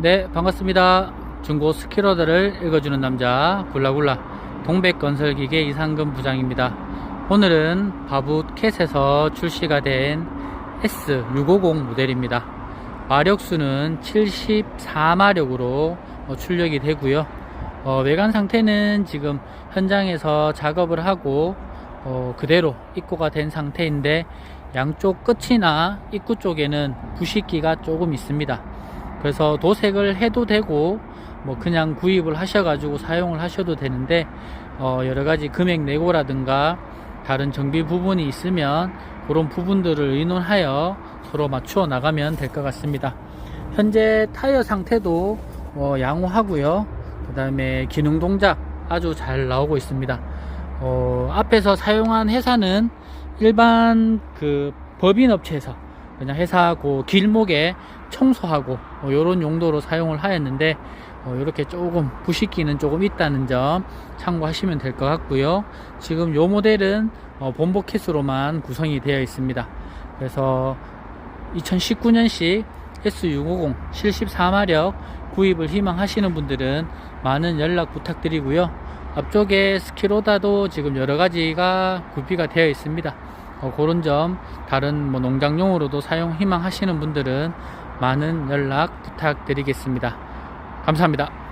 네, 반갑습니다. 중고 스키로드를 읽어주는 남자 굴라굴라 동백건설기계 이상금 부장입니다. 오늘은 바붓캣에서 출시가 된 S650 모델입니다. 마력수는 74마력으로 출력이 되고요. 어, 외관 상태는 지금 현장에서 작업을 하고 어, 그대로 입고가 된 상태인데 양쪽 끝이나 입구 쪽에는 부식기가 조금 있습니다. 그래서 도색을 해도 되고 뭐 그냥 구입을 하셔 가지고 사용을 하셔도 되는데 어, 여러 가지 금액 내고라든가 다른 정비 부분이 있으면 그런 부분들을 의논하여 서로 맞추어 나가면 될 것 같습니다. 현재 타이어 상태도 어, 양호하고요. 그 다음에 기능 동작 아주 잘 나오고 있습니다. 어, 앞에서 사용한 회사는 일반 그 법인 업체에서 그냥 회사 그 길목에 청소하고 이런 용도로 사용을 하였는데 이렇게 조금 부식기는 조금 있다는 점 참고하시면 될 것 같고요. 지금 요 모델은 어, 본보 킷으로만 구성이 되어 있습니다. 그래서 2019년식 S650 74마력 구입을 희망하시는 분들은 많은 연락 부탁드리고요. 앞쪽에 스키로다도 지금 여러 가지가 구비가 되어 있습니다. 어, 그런 점 다른 뭐 농장용으로도 사용 희망하시는 분들은 많은 연락 부탁드리겠습니다. 감사합니다.